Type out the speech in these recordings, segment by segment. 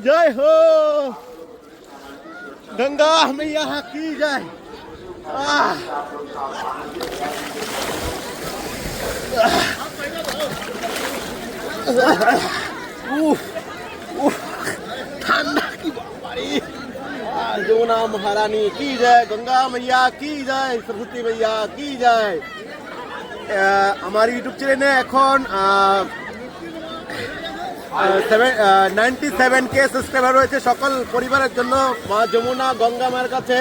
जय हो। गंगा मैया की ठंडा की बारी जमुना महारानी की जय गंगा मैया की जय सरस्वती मैया की जाए। हमारी यूट्यूब ने एन নাইনটি সেভেন কে সাবস্ক্রাইবার রয়েছে সকল পরিবারের জন্য। মা যমুনা, গঙ্গা মায়ের কাছে।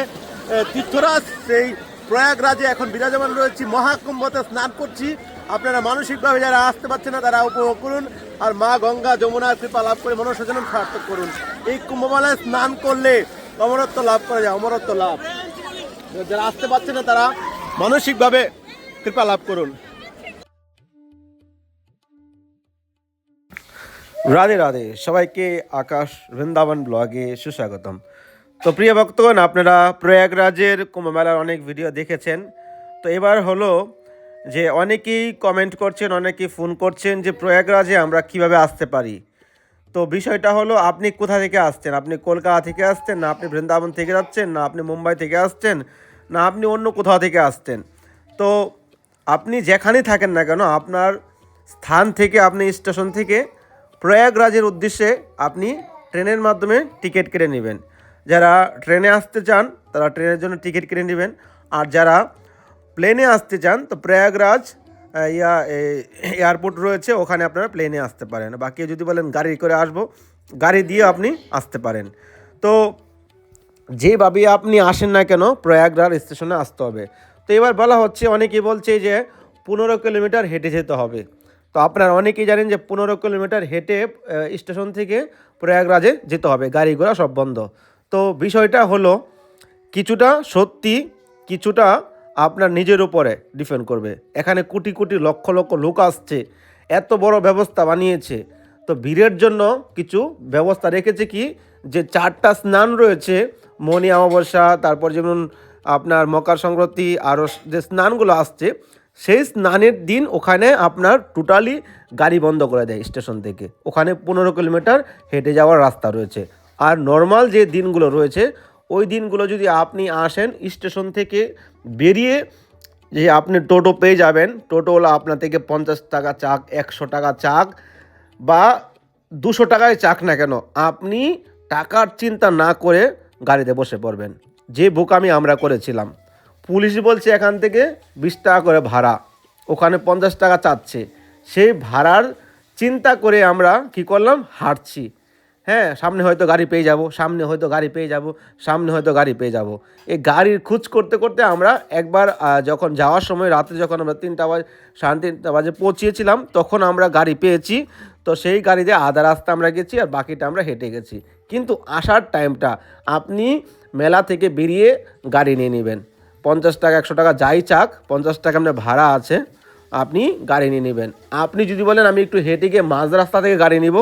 তীর্থরাজ, সেই প্রয়াগরাজে এখন বিরাজমান রয়েছি। মহাকুম্ভতে স্নান করছি। আপনারা মানসিকভাবে যারা আসতে পারছেন না, তারা উপভোগ করুন। আর মা গঙ্গা, যমুনার কৃপা লাভ করে মনসজনম সার্থক করুন। এই কুম্ভমেলায় স্নান করলে অমরত্ব লাভ করা যায়, অমরত্ব লাভ। যারা আসতে পারছে না, তারা মানসিকভাবে কৃপা লাভ করুন। রাধে রাধে। সবাইকে আকাশ বৃন্দাবন ব্লগে সুস্বাগতম। তো প্রিয় ভক্তগণ, আপনারা প্রয়াগরাজের কুম্ভমেলার অনেক ভিডিও দেখেছেন। তো এবার হলো যে অনেকেই কমেন্ট করছেন, অনেকেই ফোন করছেন যে প্রয়াগরাজে আমরা কীভাবে আসতে পারি। তো বিষয়টা হলো, আপনি কোথা থেকে আসছেন? আপনি কলকাতা থেকে আসছেন, না আপনি বৃন্দাবন থেকে যাচ্ছেন, না আপনি মুম্বাই থেকে আসছেন, না আপনি অন্য কোথাও থেকে আসছেন? তো আপনি যেখানেই থাকেন না কেন, আপনার স্থান থেকে, আপনি স্টেশন থেকে প্রয়াগরাজের উদ্দেশ্যে আপনি ট্রেনের মাধ্যমে টিকিট কেটে নেবেন। যারা ট্রেনে আসতে চান, তারা ট্রেনের জন্য টিকিট কেটে নেবেন। আর যারা প্লেনে আসতে চান, তো প্রয়াগরাজ ইয়া এয়ারপোর্ট রয়েছে, ওখানে আপনারা প্লেনে আসতে পারেন। বাকি যদি বলেন গাড়ি করে আসব, গাড়ি দিয়ে আপনি আসতে পারেন। তো যেভাবে আপনি আসেন না কেন, প্রয়াগরাজ স্টেশনে আসতে হবে। তো এবার বলা হচ্ছে, অনেকেই বলছে যে, পনেরো কিলোমিটার হেঁটে যেতে হবে। তো আপনারা অনেকেই জানেন যে পনেরো কিলোমিটার হেঁটে স্টেশন থেকে প্রয়াগরাজে যেতে হবে। গাড়ি ঘোড়া সব বন্ধ। তো বিষয়টা হলো, কিছুটা সত্যি, কিছুটা আপনার নিজের উপরে ডিপেন্ড করবে। এখানে কোটি কোটি লক্ষ লক্ষ লোক আসছে, এত বড় ব্যবস্থা বানিয়েছে। তো ভিড়ের জন্য কিছু ব্যবস্থা রেখেছে কি, যে চারটা স্নান রয়েছে মনি অমাবস্যা, তারপর যেমন আপনার মকর সংক্রান্তি আরও যে স্নানগুলো আসছে সেই স্নানের দিন ওখানে আপনার টোটালি গাড়ি বন্ধ করে দেয় স্টেশন থেকে। ওখানে পনেরো কিলোমিটার হেঁটে যাওয়ার রাস্তা রয়েছে। আর নর্মাল যে দিনগুলো রয়েছে, ওই দিনগুলো যদি আপনি আসেন স্টেশন থেকে বেরিয়ে, যে আপনি টোটো পেয়ে যাবেন টোটোওয়ালা আপনার থেকে পঞ্চাশ টাকা চাক, একশো টাকা চাক, বা দুশো টাকায় চাক না কেন, আপনি টাকার চিন্তা না করে গাড়িতে বসে পড়বেন। যে বুক আমি আমরা করেছিলাম। পুলিশ বলছে এখান থেকে বিশ টাকা করে ভাড়া। ওখানে পঞ্চাশ টাকা চাচ্ছে। সেই ভাড়ার চিন্তা করে আমরা কি করলাম? হাঁটছি। হ্যাঁ সামনে হয়তো গাড়ি পেয়ে যাব, সামনে হয়তো গাড়ি পেয়ে যাব, সামনে হয়তো গাড়ি পেয়ে যাব। এই গাড়ির খোঁজ করতে করতে আমরা একবার যখন যাওয়ার সময়, রাতে যখন আমরা তিনটা বাজে, সাড়ে তিনটা বাজে পৌঁছিয়েছিলাম, তখন আমরা গাড়ি পেয়েছি। তো সেই গাড়িতে আধা রাস্তা আমরা গেছি আর বাকিটা আমরা হেঁটে গেছি। কিন্তু আসার টাইমটা আপনি মেলা থেকে বেরিয়ে গাড়ি নিয়ে নেবেন। পঞ্চাশ টাকা, একশো টাকা যাই চাক, পঞ্চাশ টাকা আপনার ভাড়া আছে, আপনি গাড়ি নিয়ে নেবেন। আপনি যদি বলেন, আমি একটু হেঁটে গিয়ে মাঝ রাস্তা থেকে গাড়ি নিব,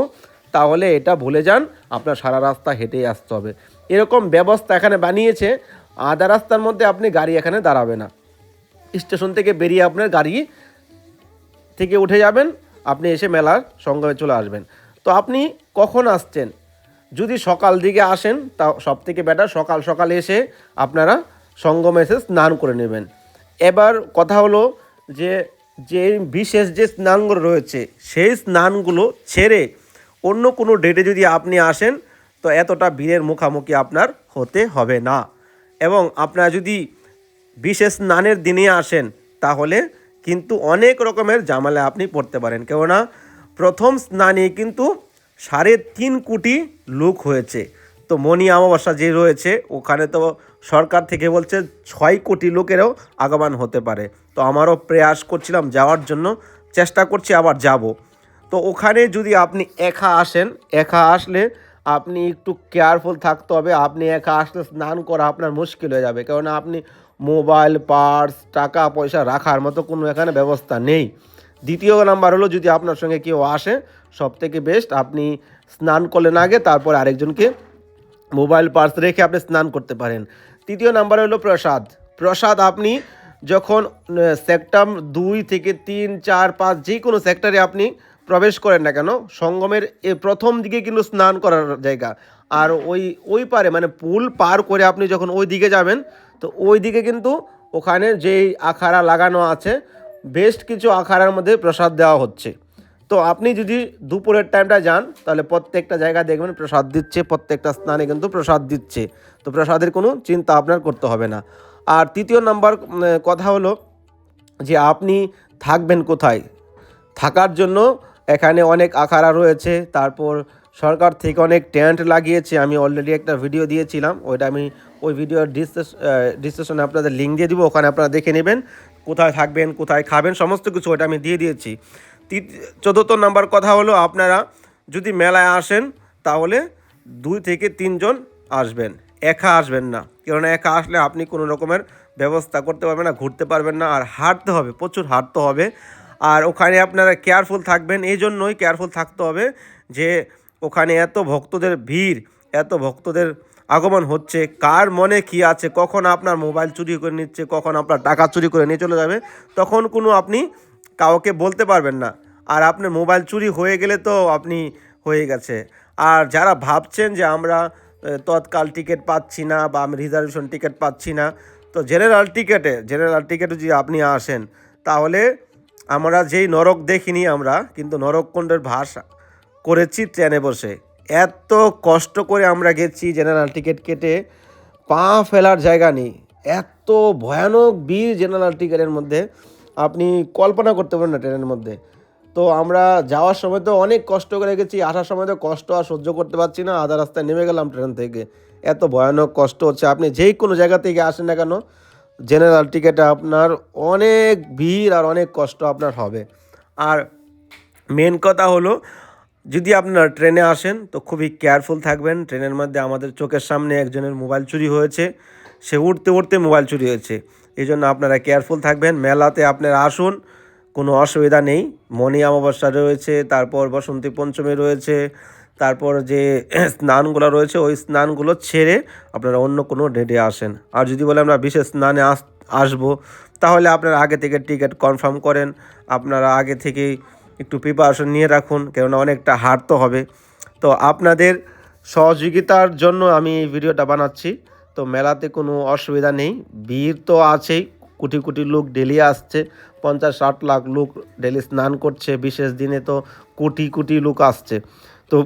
তাহলে এটা ভুলে যান, আপনার সারা রাস্তা হেঁটেই আসতে হবে। এরকম ব্যবস্থা এখানে বানিয়েছে, আধা রাস্তার মধ্যে আপনি গাড়ি এখানে দাঁড়াবে না। স্টেশন থেকে বেরিয়ে আপনার গাড়ি থেকে উঠে যাবেন, আপনি এসে মেলার সঙ্গমে চলে আসবেন। তো আপনি কখন আসছেন? যদি সকাল দিকে আসেন তা সব থেকে বেটার সকাল সকাল এসে আপনারা সঙ্গমে স্নান করে নেবেন। এবার কথা হলো যে যে বিশেষ যে স্নানগুলো রয়েছে, সেই স্নানগুলো ছেড়ে অন্য কোনো ডেটে যদি আপনি আসেন, তো এতটা ভিড়ের মুখামুখি আপনার হতে হবে না। এবং আপনারা যদি বিশেষ স্নানের দিনে আসেন, তাহলে কিন্তু অনেক রকমের জামালে আপনি পড়তে পারেন। কেননা প্রথম স্নানে কিন্তু সাড়ে তিন কোটি লোক হয়েছে। তো মনি অমাবস্যা যে রয়েছে, ওখানে তো সরকার থেকে বলছে ছয় কোটি লোকেরও আগমন হতে পারে। তো আমারও প্রয়াস করছিলাম যাওয়ার জন্য, চেষ্টা করছি আবার যাব। তো ওখানে যদি আপনি একা আসেন, একা আসলে আপনি একটু কেয়ারফুল থাকতে হবে, আপনি একা আসলে স্নান করা আপনার মুশকিল হয়ে যাবে। কারণ আপনি মোবাইল পার্স টাকা, পয়সা রাখার মতো কোনো এখানে ব্যবস্থা নেই। দ্বিতীয় নাম্বার হলো যদি আপনার সঙ্গে কেউ আসে সব থেকে বেস্ট আপনি স্নান করলেন আগে, তারপর আরেকজনকে মোবাইল পার্স রেখে আপনি স্নান করতে পারেন। তৃতীয় নাম্বার হলো প্রসাদ। প্রসাদ আপনি যখন সেক্টর দুই থেকে তিন, চার, পাঁচ যে কোনো সেক্টরে আপনি প্রবেশ করেন না কেন, সঙ্গমের এ প্রথম দিকে কিন্তু স্নান করার জায়গা। আর ওই ওই পারে মানে পুল পার করে আপনি যখন ওই দিকে যাবেন, তো ওই দিকে কিন্তু ওখানে যেই আখাড়া লাগানো আছে বেস্ট কিছু আখাড়ার মধ্যে প্রসাদ দেওয়া হচ্ছে। তো আপনি যদি দুপুরের টাইমটা যান, তাহলে প্রত্যেকটা জায়গা দেখবেন প্রসাদ দিচ্ছে, প্রত্যেকটা স্নানে কিন্তু প্রসাদ দিচ্ছে। তো প্রসাদের কোনো চিন্তা আপনার করতে হবে না। আর তৃতীয় নাম্বার কথা হলো যে আপনি থাকবেন কোথায়? থাকার জন্য এখানে অনেক আখাড়া রয়েছে। তারপর সরকার থেকে অনেক টেন্ট লাগিয়েছে। আমি অলরেডি একটা ভিডিও দিয়েছিলাম। ওইটা আমি ওই ভিডিওর ডিসক্রিপশনে আপনাদের লিঙ্ক দিয়ে দিব। ওখানে আপনারা দেখে নেবেন কোথায় থাকবেন, কোথায় খাবেন, সমস্ত কিছু ওটা আমি দিয়ে দিয়েছি। চতুর্থ নাম্বার কথা হলো আপনারা যদি মেলায় আসেন, তাহলে দুই থেকে তিনজন আসবেন। একা আসবেন না। কেননা একা আসলে আপনি কোনো রকমের ব্যবস্থা করতে পারবেন না, ঘুরতে পারবেন না, আর হাঁটতে হবে, প্রচুর হাঁটতে হবে। আর ওখানে আপনারা কেয়ারফুল থাকবেন এই জন্যই কেয়ারফুল থাকতে হবে যে ওখানে এত ভক্তদের ভিড়, এত ভক্তদের আগমন হচ্ছে, কার মনে কি আছে, কখন আপনার মোবাইল চুরি করে নিচ্ছে, কখন আপনার টাকা চুরি করে নিয়ে চলে যাবে, তখন কোনো আপনি কাউকে বলতে পারবেন না। আর আপনার মোবাইল চুরি হয়ে গেলে তো আপনি হয়ে গেছে। আর যারা ভাবছেন যে আমরা তৎকাল টিকিট পাচ্ছি না বা আমি রিজার্ভেশন টিকিট পাচ্ছি না, তো জেনারেল টিকেটে জেনারেল টিকেটে যদি আপনি আসেন, তাহলে আমরা যেই নরক দেখিনি আমরা, কিন্তু নরককুণ্ডের ভাষা করেছি ট্রেনে বসে। এত কষ্ট করে আমরা গেছি জেনারেল টিকিট কেটে, পা ফেলার জায়গা নেই। এত ভয়ানক বীর জেনারেল টিকিটের মধ্যে আপনি কল্পনা করতে পারেন না ট্রেনের মধ্যে। তো আমরা যাওয়ার সময় তো অনেক কষ্ট করে গেছি, আসার সময় তো কষ্ট আর সহ্য করতে পারছি না, আধা রাস্তায় নেমে গেলাম ট্রেন থেকে। এত ভয়ানক কষ্ট হচ্ছে, আপনি যেই কোনো জায়গা থেকে আসেন না কেন জেনারেল টিকিটে আপনার অনেক ভিড় আর অনেক কষ্ট আপনার হবে। আর মেন কথা হলো, যদি আপনার ট্রেনে আসেন, তো খুবই কেয়ারফুল থাকবেন ট্রেনের মধ্যে আমাদের চোখের সামনে একজনের মোবাইল চুরি হয়েছে, সে উঠতে উঠতে মোবাইল চুরি হয়েছে। এই জন্য আপনারা কেয়ারফুল থাকবেন, মেলাতে আপনারা আসুন কোনো অসুবিধা নেই। মণি অমাবস্যা রয়েছে, তারপর বসন্তী পঞ্চমী রয়েছে, তারপর যে স্নানগুলো রয়েছে, ওই স্নানগুলো ছেড়ে আপনারা অন্য কোনো ডেটে আসেন। আর যদি বলে আমরা বিশেষ স্নানে আস, আসব, তাহলে আপনারা আগে থেকে টিকিট কনফার্ম করেন। আপনারা আগে থেকেই একটু প্রিপারেশন নিয়ে রাখুন, কেননা অনেকটা হার তো হবে। তো আপনাদের সহযোগিতার জন্য আমি ভিডিওটা বানাচ্ছি। তো মেলাতে কোনো অসুবিধা নেই, ভিড় তো আছেই। কোটি কোটি লোক ডেলি আসছে, পঞ্চাশ, ষাট লাখ লোক ডেলি স্নান করছে, বিশেষ দিনে তো কোটি কোটি লোক আসছে। তো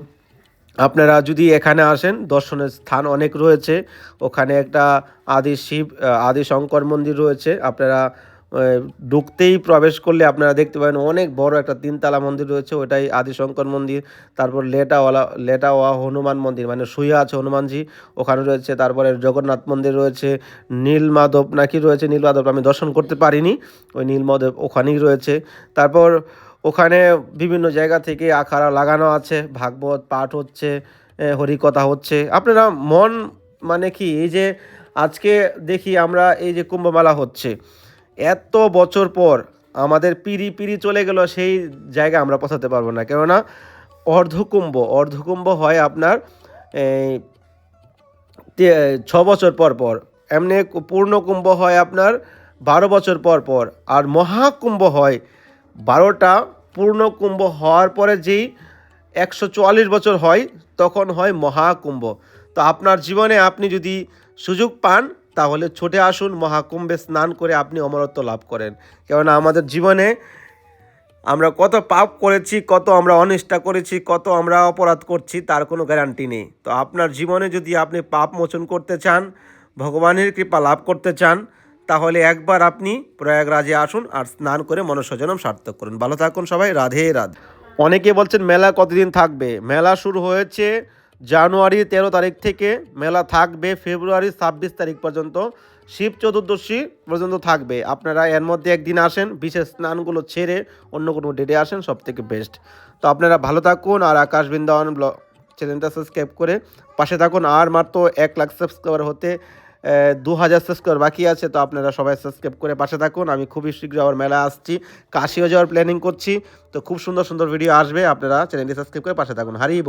আপনারা যদি এখানে আসেন, দর্শনের স্থান অনেক রয়েছে, ওখানে একটা আদি শিব, আদি শঙ্কর মন্দির রয়েছে, আপনারা ঢুকতেই প্রবেশ করলে আপনারা দেখতে পাবেন অনেক বড় একটা তিনতলা মন্দির রয়েছে, ওটাই আদিশঙ্কর মন্দির, তারপর লেটাওয়ালা, লেটাওয়া হনুমান মন্দির মানে শুয়ে আছে হনুমানজি, ওখানে রয়েছে, তারপরে জগন্নাথ মন্দির রয়েছে, নীলমাধব নাকি রয়েছে, নীলমাধব আমি দর্শন করতে পারিনি, ওই নীলমাধব ওখানেই রয়েছে, তারপর ওখানে বিভিন্ন জায়গা থেকে আখাড়া লাগানো আছে, ভাগবত পাঠ হচ্ছে হরিকথা হচ্ছে, আপনারা মন মানে কি, এই যে আজকে দেখি আমরা এই যে কুম্ভমেলা হচ্ছে এত বছর পর আমাদের পিড়ি পিড়ি চলে গেল, সেই জায়গায় আমরা পৌঁছাতে পারব না। কেননা অর্ধকুম্ভ অর্ধকুম্ভ হয় আপনার ছ বছর পর পর। এমনি পূর্ণকুম্ভ হয় আপনার বারো বছর পর পর। আর মহাকুম্ভ হয় বারোটা। পূর্ণকুম্ভ হওয়ার পরে যেই একশো চুয়াল্লিশ বছর হয়, তখন হয় মহাকুম্ভ। তো আপনার জীবনে আপনি যদি সুযোগ পান তাহলে ছুটে আসুন মহাকুম্ভে স্নান করে আপনি অমরত্ব লাভ করেন। কেননা আমাদের জীবনে আমরা কত পাপ করেছি, কত আমরা অনিষ্ঠা করেছি, কত আমরা অপরাধ করছি, তার কোনো গ্যারান্টি নেই। তো আপনার জীবনে যদি আপনি পাপ মোচন করতে চান, ভগবানের কৃপা লাভ করতে চান, তাহলে একবার আপনি প্রয়াগরাজে আসুন আর স্নান করে মনস্বজনম সার্থক করুন। ভালো থাকুন সবাই, রাধে রাধ। অনেকে বলছেন, মেলা কতদিন থাকবে? মেলা শুরু হয়েছে জানুয়ারি তেরো তারিখ থেকে মেলা থাকবে, ফেব্রুয়ারি ছাব্বিশ তারিখ পর্যন্ত, শিব চতুর্দশী পর্যন্ত থাকবে। আপনারা এর মধ্যে একদিন আসেন, বিশেষ স্নানগুলো ছেড়ে অন্য কোনো ডেটে আসেন সব থেকে বেস্ট তো আপনারা ভালো থাকুন আর আকাশ বৃন্দাবন ব্লগ চ্যানেলটা সাবস্ক্রাইব করে পাশে থাকুন। আর মাত্র এক লাখ সাবস্ক্রাইবার হতে দু হাজার সাবস্ক্রাইবার বাকি আছে, তো আপনারা সবাই সাবস্ক্রাইব করে পাশে থাকুন। আমি খুবই শীঘ্র আবার মেলা আসছি। কাশিও যাওয়ার প্ল্যানিং করছি। তো খুব সুন্দর সুন্দর ভিডিও আসবে, আপনারা চ্যানেলটি সাবস্ক্রাইব করে পাশে থাকুন। হারিয়ে